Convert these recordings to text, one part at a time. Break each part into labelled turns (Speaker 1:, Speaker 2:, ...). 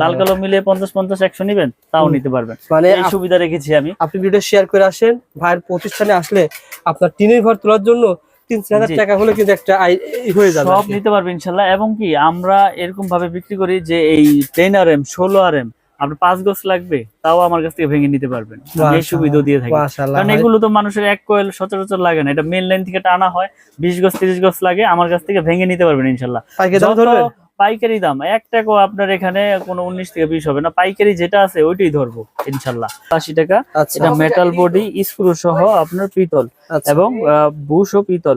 Speaker 1: লাল কালো মিলে পঞ্চাশ পঞ্চাশ একশো নিবেন তাও নিতে পারবেন।
Speaker 2: মানে
Speaker 1: এই সুবিধা রেখেছি আমি।
Speaker 2: আপনি ভিডিও শেয়ার করে আসেন ভাইয়ের প্রতিষ্ঠানে আসলে আপনার টিনের ঘর তোলার জন্য তিন চার হাজার টাকা হলে কিন্তু একটা হয়ে যাবে
Speaker 1: সব নিতে পারবে ইনশাল্লাহ। এবং কি আমরা এরকম ভাবে বিক্রি করি যে এই টেন আর এম ষোলো আর এম আপনার পাঁচ গজ লাগবে তাও আমার কাছ থেকে ভেঙে নিতে পারবেন। এই সুবিধা দিয়ে থাকি। কারণ এগুলো তো মানুষের এক কোয়েল সচরাচর লাগে না। এটা মেন লাইন থেকে টানা হয় বিশ গজ তিরিশ গজ লাগে আমার কাছ থেকে ভেঙে নিতে পারবেন ইনশাল্লাহ।
Speaker 2: পাইকারি দাম
Speaker 1: এক টাকা আপনার এখানে কোনো উনিশ থেকে বিশ হবে না। পাইকারি যেটা আছে ওইটাই ধরবো ইনশাল্লাহ। আশি টাকা।
Speaker 2: আচ্ছা।
Speaker 1: এটা মেটাল বডি স্ক্রু সহ আপনার পিতল
Speaker 2: আচ্ছা।
Speaker 1: এবং বুশ ও পিতল।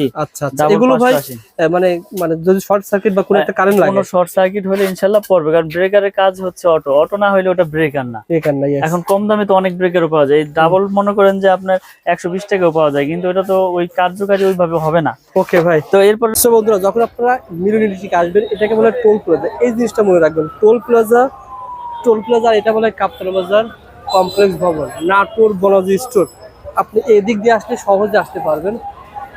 Speaker 1: জি
Speaker 2: আচ্ছা আচ্ছা।
Speaker 1: ডাবল
Speaker 2: এগুলো ভাই মানে মানে যদি শর্ট সার্কিট বা কোনো একটা কারেন্ট লাগে।
Speaker 1: কোনো শর্ট সার্কিট হলে ইনশাল্লাহ পড়বে কারণ ব্রেকারের কাজ হচ্ছে অটো অটো না হলে ওটা ব্রেকার না।
Speaker 2: নাই
Speaker 1: এখন কম দামে তো অনেক ব্রেকারও পাওয়া যায়। ডাবল মনে করেন যে আপনার একশো বিশ টাকাও পাওয়া যায় কিন্তু এটা তো ওই কার্যকারী ওইভাবে হবে না।
Speaker 2: ওকে ভাই।
Speaker 1: তো এরপর
Speaker 2: বন্ধুরা যখন আপনারা মিউনিটিকে আসবেন এটাকে বলে টোল প্লাজা এই জিনিসটা মনে রাখবেন টোল প্লাজা টোল প্লাজা এটা বলে কাপ্তান বাজার কমপ্লেক্স ভবন নাটোর বনজি স্টোর। আপনি এদিক দিয়ে আসলে সহজে আসতে পারবেন।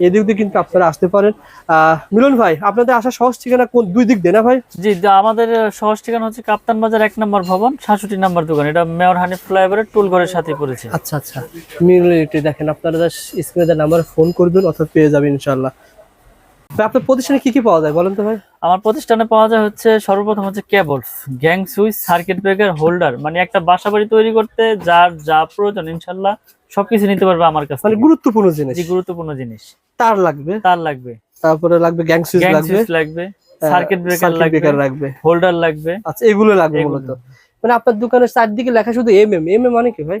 Speaker 2: এদিক দিয়ে কিন্তু আপনারা আসতে পারেন। মিলন ভাই আপনাদের আসা সহজ ঠিকানা কোন দুই দিক দিয়ে না ভাই?
Speaker 1: জি আমাদের সহজ ঠিকানা হচ্ছে কাপ্তান বাজার এক নম্বর ভবন সাতষট্টি নম্বর দোকান। এটা মেয়র হানিফ ফ্লাইওভারের টুল ঘরের সাথে পড়েছে।
Speaker 2: আচ্ছা আচ্ছা। মিলন দেখেন আপনারা স্ক্রিনে নাম্বার ফোন করবেন অথবা পেয়ে যাবেন ইনশাল্লাহ আপনার প্রতিষ্ঠানে কি কি পাওয়া যায় বলেন তো ভাই?
Speaker 1: আমার প্রতিষ্ঠানে পাওয়া যায় হচ্ছে সর্বপ্রথম হচ্ছে cables gang switch circuit breaker holder. মানে একটা বাসা বাড়ি তৈরি করতে যার যা প্রয়োজন ইনশাল্লাহ সবকিছু নিতে পারবে আমার কাছে
Speaker 2: মানে গুরুত্বপূর্ণ জিনিস।
Speaker 1: জি গুরুত্বপূর্ণ জিনিস।
Speaker 2: তার লাগবে।
Speaker 1: তার লাগবে।
Speaker 2: তারপরে লাগবে গ্যাং সুইচ লাগবে।
Speaker 1: সুইচ লাগবে সার্কিট ব্রেকার লাগবে
Speaker 2: লাগবে।
Speaker 1: হোল্ডার লাগবে।
Speaker 2: আচ্ছা এগুলো লাগবে। মূলত। মানে আপনার দোকানের চারদিকে লেখা শুধু এম এম এম এম মানে কি ভাই?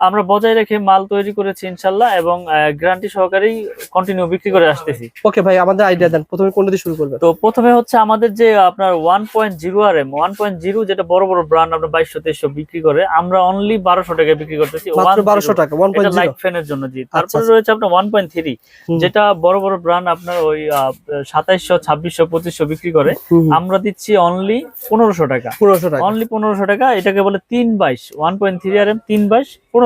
Speaker 1: আমরা বজায় রেখে মাল তৈরি করেছি ইনশাল্লাহ এবং গ্যারান্টি সহকারেই কন্টিনিউ বিক্রি করে আসতেছি।
Speaker 2: ওকে ভাই আমাদের আইডিয়া দেন। প্রথমে কোনটা দিয়ে শুরু করবেন?
Speaker 1: তো প্রথমে হচ্ছে আমাদের যে আপনার one point zero R M one point zero যেটা বড় বড় ব্র্যান্ড আপনার বাইশশো তেইশশো বিক্রি করে আমরা অনলি বারোশো টাকায় বিক্রি করতেছি।
Speaker 2: মাত্র বারোশো টাকা ওয়ান
Speaker 1: এটা
Speaker 2: পয়েন্ট
Speaker 1: লাইট ফ্যানের জন্য জি। তারপরে
Speaker 2: আচ্ছা।
Speaker 1: রয়েছে আপনার ওয়ান পয়েন্ট থ্রি। যেটা বড় বড় ব্র্যান্ড আপনার ওই সাতাইশশো ছাব্বিশশো পঁচিশশো বিক্রি করে। আমরা দিচ্ছি অনলি পনেরোশো টাকা।
Speaker 2: পনেরোশো টাকা।
Speaker 1: অনলি পনেরোশো টাকা এটাকে বলে তিন বাইশ one point three R M তিন বাইশ পনেরোশো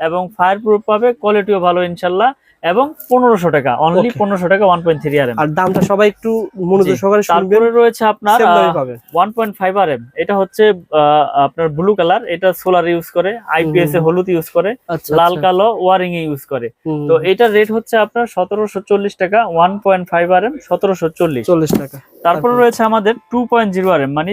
Speaker 1: এবং ফায়ার প্রুফ পাবে কোয়ালিটিও ভালো ইনশাল্লাহ এবং পনেরোশো টাকা অনলি পনেরোশো টাকা one point three R M
Speaker 2: আর দামটা সবাই একটু মনোযোগ সহকারে
Speaker 1: তারপরে রয়েছে আপনার one point five R M এটা হচ্ছে আপনার ব্লু কালার এটা সোলার ইউজ করে আইপিএস এ হলুদ ইউজ করে
Speaker 2: আচ্ছা
Speaker 1: লাল কালো ওয়ারিং এ ইউজ করে। তো এটার রেট হচ্ছে আপনার সতেরোশো চল্লিশ টাকা one point five R M সতেরোশো চল্লিশ।
Speaker 2: চল্লিশ টাকা।
Speaker 1: তারপরে? রয়েছে আমাদের two point zero R M মানে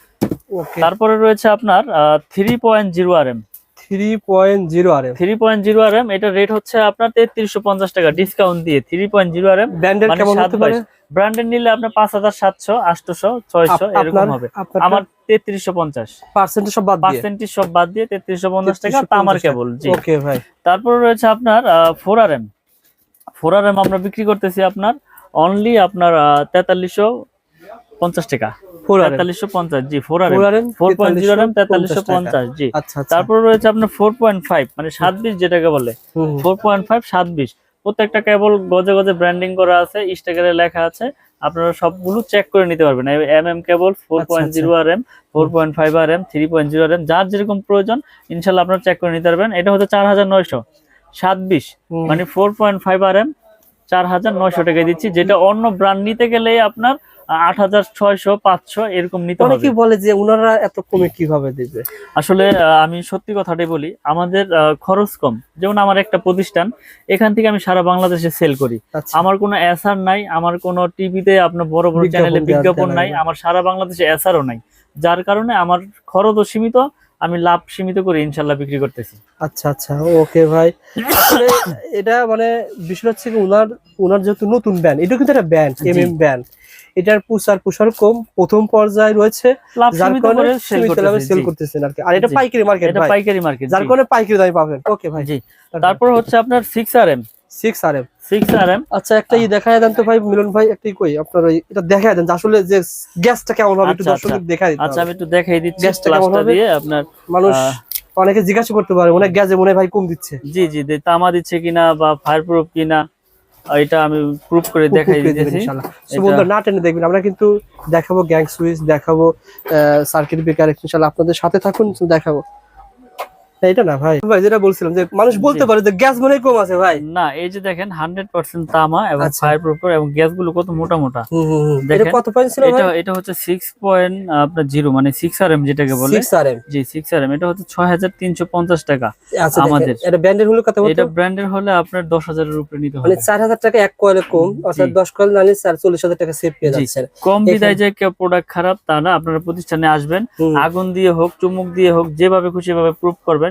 Speaker 1: তারপরে রয়েছে আপনার three point zero R M
Speaker 2: three point zero R M
Speaker 1: three point zero R M এটা রেট হচ্ছে আপনার তেত্রিশশো পঞ্চাশ টাকা ডিসকাউন্ট দিয়ে three point zero R M
Speaker 2: ব্র্যান্ডের
Speaker 1: নিলে আপনার পাঁচ হাজার সাতশো আটশোশো ছয়শো এরকম হবে। আমার তেত্রিশশো পঞ্চাশ।
Speaker 2: পার্সেন্টেজ সব বাদ দিয়ে?
Speaker 1: পার্সেন্টেজ সব বাদ দিয়ে তেত্রিশশো পঞ্চাশ টাকা তামার কেবল জি।
Speaker 2: ওকে ভাই।
Speaker 1: তারপর রয়েছে আপনার four R M four R M আমরা বিক্রি করতেছি আপনার অনলি আপনার তেতাল্লিশশো পঞ্চাশ টাকা। তেতাল্লিশশো পঞ্চাশ জি four R
Speaker 2: four
Speaker 1: M
Speaker 2: R M
Speaker 1: four point zero R তেতাল্লিশশো পঞ্চাশ জি। তারপর রয়েছে আপনার ফোর পয়েন্ট ফাইভ মানে সাত বিশ যেটাকে বলে।
Speaker 2: হুম, হুম।
Speaker 1: ফোর পয়েন্ট ফাইভ সাত বিশ। প্রত্যেকটা কেবল গজে গজে ব্র্যান্ডিং করা আছে স্টিকারে লেখা আছে। আপনারা সবগুলো চেক করে নিতে পারবেন। M M cable four point zero R M four point five R M three point zero R M যার যেরকম প্রয়োজন ইনশাল্লাহ আপনারা চেক করে নিতে পারবেন। এটা হচ্ছে চার হাজার নয়শো। সাত বিশ।
Speaker 2: হুম।
Speaker 1: মানে four point five R M চার হাজার নয়শো টাকা দিচ্ছি যেটা অন্য ব্র্যান্ড নিতে গেলে আপনার আট হাজার ছয়শো পাঁচশো এরকম নিতে হবে।
Speaker 2: বলে যে ওনারা এত কমে কীভাবে দিবে?
Speaker 1: আসলে আহ, আমি সত্যি কথাটাই বলি আমাদের খরচ কম। যেমন আমার একটা প্রতিষ্ঠান এখান থেকে আমি সারা বাংলাদেশে সেল করি।
Speaker 2: আচ্ছা।
Speaker 1: আমার কোনো এসআর নাই আমার কোনো টিভিতে আপনার বড় বড় চ্যানেলে বিজ্ঞাপন নাই
Speaker 2: নাই।
Speaker 1: আমার সারা বাংলাদেশে এসআরও নাই। যার কারণে আমার খরচও সীমিত আমি লাভ সীমিত করে ইনশাল্লাহ বিক্রি করতেছি।
Speaker 2: আচ্ছা আচ্ছা ওকে ভাই। এটা মানে বিষয় হচ্ছে ওনার ওনার যেহেতু নতুন ব্যান্ড এটা কিন্তু একটা ব্যান্ড এম এম ব্যান্ড এটার প্রচার প্রসার কম প্রথম পর্যায়ে রয়েছে যার কারণে
Speaker 1: সেল
Speaker 2: করতেছেন আর কি। আর এটা পাইকারি মার্কেট
Speaker 1: এটা পাইকারি মার্কেট
Speaker 2: যার কারণে পাইকারি দামে পাবেন। ওকে ভাই।
Speaker 1: জি। তারপর হচ্ছে আপনার six R M
Speaker 2: six R M আচ্ছা, মিলন ভাই কই? এটা আসলে যে কেমন
Speaker 1: আচ্ছা, আচ্ছা। আপনার
Speaker 2: মানুষ অনেকে জিজ্ঞাসা করতে পারে অনেক গ্যাসে মনে ভাই কম দিচ্ছে।
Speaker 1: জি জি তামা দিচ্ছে কিনা বা ফায়ার প্রুফ কিনা এটা আমি প্রুফ করে দেখাই দিতেছি।
Speaker 2: না টেনে দেখবেন আমরা কিন্তু দেখাবো গ্যাং সুইচ দেখাবো সার্কিট বেকার আপনাদের সাথে থাকুন দেখাবো। এটা না ভাই। ভাই যেটা বলছিলাম যে মানুষ বলতে। পারে যে গ্যাস মনে কম আছে ভাই।
Speaker 1: না এই যে দেখেন হান্ড্রেড পার্সেন্ট তামা এবং
Speaker 2: আচ্ছা।
Speaker 1: ফায়ার প্রুফ এবং গ্যাসগুলো কত মোটা মোটা।
Speaker 2: এটা
Speaker 1: দেখেন,
Speaker 2: কত পয়েন্ট ছিল
Speaker 1: এটা এটা হচ্ছে সিক্স পয়েন্ট আপনার জিরো মানে সিক্স আর এম যেটাকে বলে। জি সিক্স আর এম এটা হচ্ছে ছয় হাজার তিনশো পঞ্চাশ টাকা
Speaker 2: আচ্ছা
Speaker 1: আমাদের।
Speaker 2: এটা ব্যান্ডের হলো কত
Speaker 1: এটা ব্র্যান্ডের হলে আপনার দশ হাজারের উপরে নিতে
Speaker 2: মানে
Speaker 1: হবে।
Speaker 2: চার হাজার টাকা এক কয়েলে কম অর্থাৎ দশ কয়েল নালে চার চল্লিশ হাজার টাকা সেভ পেয়ে। যাচ্ছেন।
Speaker 1: কম বিদায় যে প্রোডাক্ট খারাপ তা না আপনারা প্রতিষ্ঠানে আসবেন। আগুন দিয়ে হোক চুমুক দিয়ে হোক যেভাবে খুশি ভাবে প্রুফ করবেন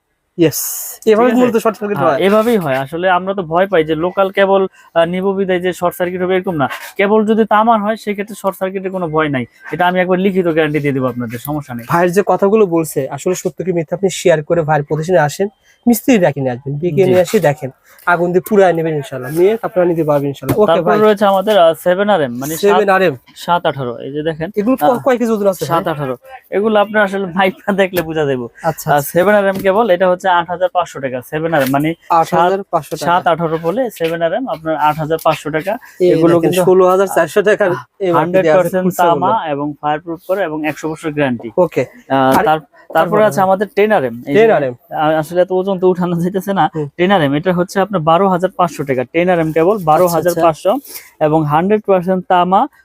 Speaker 2: শর্ট
Speaker 1: হ্যাঁ,
Speaker 2: হয়।
Speaker 1: এভাবেই হয়। আসলে আমরা তো ভয় পাই যে লোকাল কেবল নিব যে শর্ট সার্কিট হবে এরকম না। কেবল যদি তামার হয় সেক্ষেত্রে শর্ট সার্কিটের কোনো ভয় নাই। এটা আমি একবার লিখিত গ্যারান্টি দিয়ে দেবো আপনাদের সমস্যা নেই।
Speaker 2: ভাইয়ের যে কথাগুলো বলছে আসলে সত্য কি মিথ্যা আপনি শেয়ার করে ভাইয়ের প্রতিষ্ঠানে আসেন মিস্ত্রি ডাকি নিয়ে আসবেন বিকে নিয়ে আসি দেখেন আগুন দিয়ে পুরাই নেবেন ইনশাল্লাহ নিয়ে আপনারা নিতে পারবেন ইনশাল্লাহ ওকে ভাই।
Speaker 1: রয়েছে আমাদের সেভেন আর এম মানে
Speaker 2: সেভেন আর এম
Speaker 1: সাত আঠারো এই যে দেখেন।
Speaker 2: এগুলো কয় কেজি ওজন আছে
Speaker 1: সাত আঠারো। এগুলো আপনার আসলে মাইকটা দেখলে বোঝা যাবে
Speaker 2: আচ্ছা
Speaker 1: সেভেন আর এম কেবল এটা হচ্ছে আট হাজার পাঁচশো টাকা। সেভেন আর মানে
Speaker 2: হাজার টাকা।
Speaker 1: সাত আঠারো বলে সেভেন আর এম আপনার আট হাজার পাঁচশো টাকা।
Speaker 2: এগুলো ষোলো হাজার চারশো টাকার
Speaker 1: হান্ড্রেড পার্সেন্ট তামা এবং ফায়ার প্রুফ করে এবং একশো বছর গ্যারান্টি
Speaker 2: ওকে
Speaker 1: তারপরে আছে আমাদের টেন আর এম আসলে এত ওজন তো উঠানো যাইতেছে না। টেন আর এম এটা হচ্ছে আপনার বারো হাজার পাঁচশো টাকা। টেন আর এম কেবল বারো
Speaker 2: আচ্ছা,
Speaker 1: হাজার
Speaker 2: আচ্ছা।
Speaker 1: পাঁচশো এবং হান্ড্রেড পার্সেন্ট তামা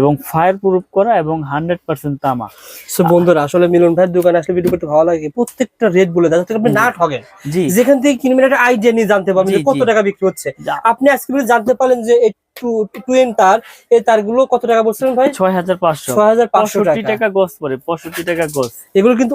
Speaker 1: এবং ফায়ার প্রুফ করা এবং হান্ড্রেড পার্সেন্ট তামা।
Speaker 2: সো বন্ধুরা আসলে মিলন ভাইয়ের দোকানে আসলে ভিডিও করতে ভালো লাগে। প্রত্যেকটা রেট বলে দেয় আপনি না
Speaker 1: ঠগেন।
Speaker 2: যেখান থেকে কিনবেন একটা আইডিয়া নিয়ে জানতে পারবেন কত টাকা বিক্রি হচ্ছে। আপনি আজকে জানতে পারলেন যে তার এই তারগুলো কত টাকা বলছিলেন ভাই?
Speaker 1: ছয় হাজার পাঁচশো।
Speaker 2: ছয় হাজার পাঁচশো টাকা।
Speaker 1: গোস গজ পড়ে পঁয়ষট্টি টাকা গজ
Speaker 2: এগুলো কিন্তু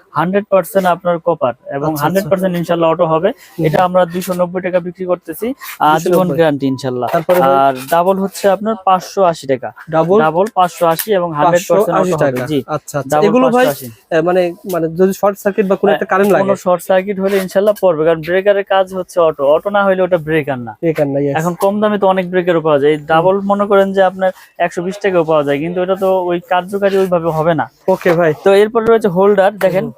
Speaker 1: হান্ড্রেড পার্সেন্ট আপনার কপার এবং
Speaker 2: আচ্ছা,
Speaker 1: হান্ড্রেড পার্সেন্ট ইনশাল্লাহ অটো হবে। এটা আমরা দুইশো নব্বই টাকা বিক্রি করতেছি। আজীবন
Speaker 2: 290
Speaker 1: গ্যারান্টি ইনশাল্লাহ। আর ডাবল হচ্ছে আপনার পাঁচশো আশি টাকা।
Speaker 2: ডাবল
Speaker 1: ডাবল পাঁচশো আশি এবং হান্ড্রেড পার্সেন্ট জি
Speaker 2: আচ্ছা আচ্ছা। এগুলো ভাই মানে মানে যদি শর্ট সার্কিট বা কোনো একটা কারেন্ট লাগে?
Speaker 1: কোনো শর্ট সার্কিট হলে ইনশাল্লাহ পড়বে। কারণ ব্রেকারের কাজ হচ্ছে অটো অটো না হলে ওটা ব্রেকার না।
Speaker 2: এখানে নাই
Speaker 1: এখন কম দামে তো অনেক ব্রেকারও পাওয়া যায়। ডাবল মনে করেন যে আপনার একশো বিশ টাকাও পাওয়া যায়। কিন্তু এটা তো ওই কার্যকারী ওইভাবে হবে না।
Speaker 2: ওকে ভাই।
Speaker 1: তো এরপর রয়েছে হোল্ডার দেখেন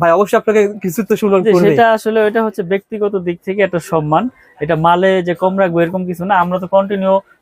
Speaker 2: ভাই অবশ্যই আপনাকে কিছু তো শুনলাম
Speaker 1: সেটা আসলে ওটা হচ্ছে ব্যক্তিগত দিক থেকে একটা সম্মান। এটা মালে যে কম রাখব এরকম কিছু না। আমরা তো কন্টিনিউ